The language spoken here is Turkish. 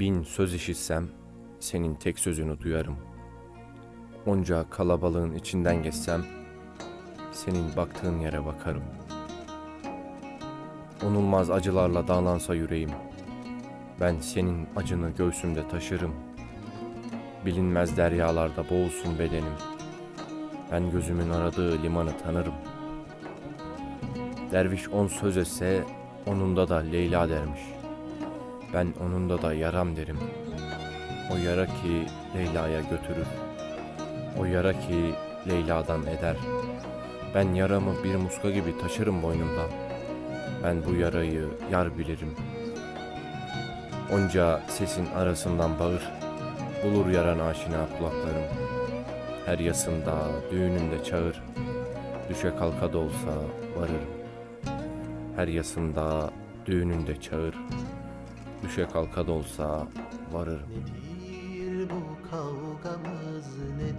Bin söz işitsem senin tek sözünü duyarım. Onca kalabalığın içinden geçsem senin baktığın yere bakarım. Onulmaz acılarla dağlansa yüreğim. Ben senin acını göğsümde taşırım. Bilinmez deryalarda boğulsun bedenim. Ben gözümün aradığı limanı tanırım. Derviş on söz etse onunda da Leyla dermiş. Ben onunda da yaram derim. O yara ki Leyla'ya götürür. O yara ki Leyla'dan eder. Ben yaramı bir muska gibi taşırım boynumda. Ben bu yarayı yar bilirim. Onca sesin arasından bağır. Bulur yaran aşina kulaklarım. Her yasında, düğününde çağır. Düşe kalka da olsa varırım. Her yasında, düğününde çağır. Düşe kalka da olsa varırım. Nedir bu kavgamız nedir